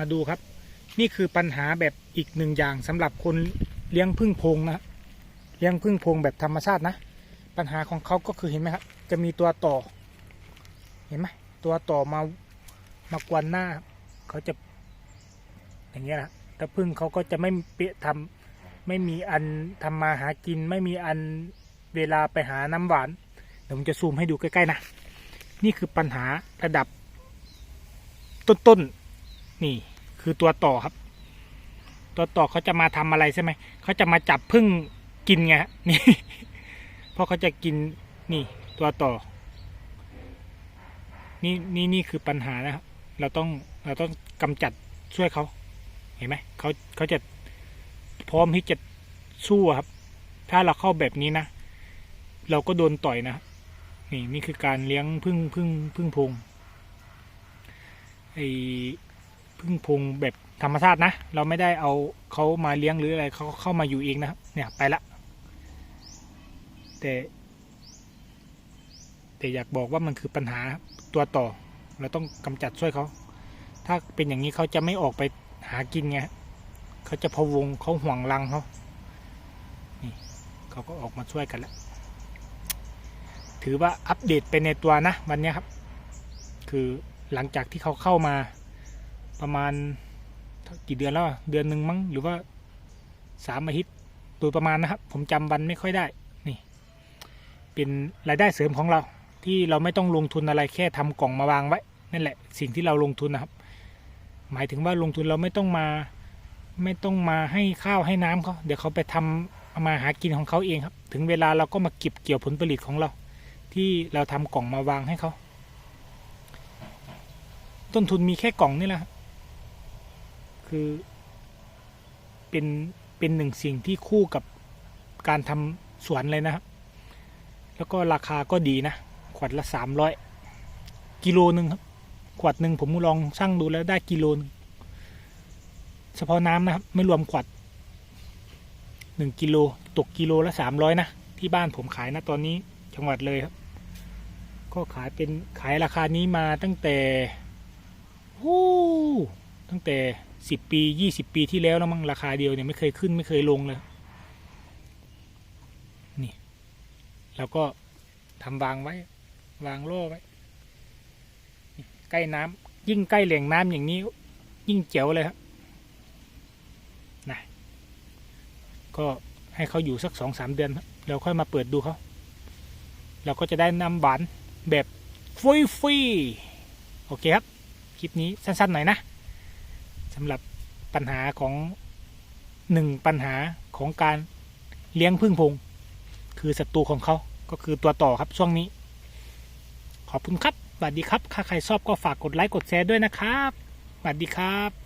มาดูครับ นี่คือปัญหาแบบอีกหนึ่งอย่างสำหรับคนเลี้ยงพึ่งพงนะเลี้ยงพึ่งพงแบบธรรมชาตินะ ปัญหาของเขาก็คือเห็นไหมครับ จะมีตัวต่อ เห็นไหมตัวต่อมามากวนหน้า เขาจะ อย่างเงี้ยนะแต่พึ่งเขาก็จะไม่เปียทำไม่มีอันทำมาหากิน ไม่มีอันเวลาไปหาน้ำหวานเดี๋ยวผมจะซูมให้ดูใกล้ๆนะ นี่คือปัญหาระดับ ต้นๆ นี่คือตัวต่อครับ ตัวต่อเขาจะมาทำอะไรใช่ไหม เขาจะมาจับพึ่งกินไงฮะนี่ เพราะเขาจะกินนี่ตัวต่อ นี่นี่นี่คือปัญหานะครับ เราต้องเราต้องกำจัดช่วยเขา เห็นไหมเขาเขาจะพร้อมที่จะสู้ครับ ถ้าเราเข้าแบบนี้นะ เราก็โดนต่อยนะ นี่นี่คือการเลี้ยงพึ่งพึ่งพึ่งพงไอ พึ่งพงแบบธรรมชาตินะ เราไม่ได้เอาเขามาเลี้ยงหรืออะไรเขาเข้ามาอยู่เองนะครับเนี่ยไปละ แต่ แต่อยากบอกว่ามันคือปัญหาตัวต่อ เราต้องกำจัดช่วยเขา ถ้าเป็นอย่างนี้เขาจะไม่ออกไปหากินไงเขาจะพะวงเขาห่วงรังเขานี่เขาก็ออกมาช่วยกันแล้วถือว่าอัปเดตไปในตัวนะวันนี้ครับ คือหลังจากที่เขาเข้ามา ประมาณกี่เดือนแล้วเดือนหนึ่งมั้งหรือว่าสามอาทิตย์โดยประมาณนะครับ ผมจำวันไม่ค่อยได้นี่ เป็นรายได้เสริมของเรา ที่เราไม่ต้องลงทุนอะไรแค่ทำกล่องมาวางไว้นั่นแหละ สิ่งที่เราลงทุนนะครับ หมายถึงว่าลงทุนเราไม่ต้องมา ไม่ต้องมาให้ข้าวให้น้ำเขาเดี๋ยวเขาไปทำเอามาหากินของเขาเองครับ ถึงเวลาเราก็มาเก็บเกี่ยวผลผลิตของเรา ที่เราทำกล่องมาวางให้เขาต้นทุนมีแค่กล่องนี่แหละ คือ เป็นเป็นหนึ่งสิ่งที่คู่กับการทำสวนเลยนะครับ แล้วก็ราคาก็ดีนะ ขวดละสามร้อยกิโลหนึ่งครับขวดหนึ่งผมลองชั่งดูแล้วได้กิโลนึงเฉพาะน้ำนะครับ ไม่รวมขวดหนึ่งกิโลตกกิโลละสามร้อยนะ ที่บ้านผมขายนะตอนนี้จังหวัดเลยครับ ก็ขายเป็นขายราคานี้มาตั้งแต่โอ้ตั้งแต่ สิบปียี่สิบปีที่แล้วแล้วมั้งราคาเดียวเนี่ยไม่เคยขึ้นไม่เคยลงเลยนี่แล้วก็ทำวางไว้ วางโล่ไว้ ใกล้น้ำยิ่งใกล้แหล่งน้ำอย่างนี้ ยิ่งเจ๋วเลยครับนะก็ให้เขาอยู่สักสองสามเดือนครับแล้วค่อยมาเปิดดูเขาเราก็จะได้น้ำหวานแบบฟรีฟรีๆโอเคครับ คลิปนี้สั้นๆหน่อยนะ สำหรับปัญหาของหนึ่งปัญหาของการเลี้ยงพึ่งพง คือศัตรูของเขาก็คือตัวต่อครับช่วงนี้ ขอบคุณครับสวัสดีครับ ถ้าใครชอบก็ฝากกดไลค์กดแชร์ด้วยนะครับสวัสดีครับ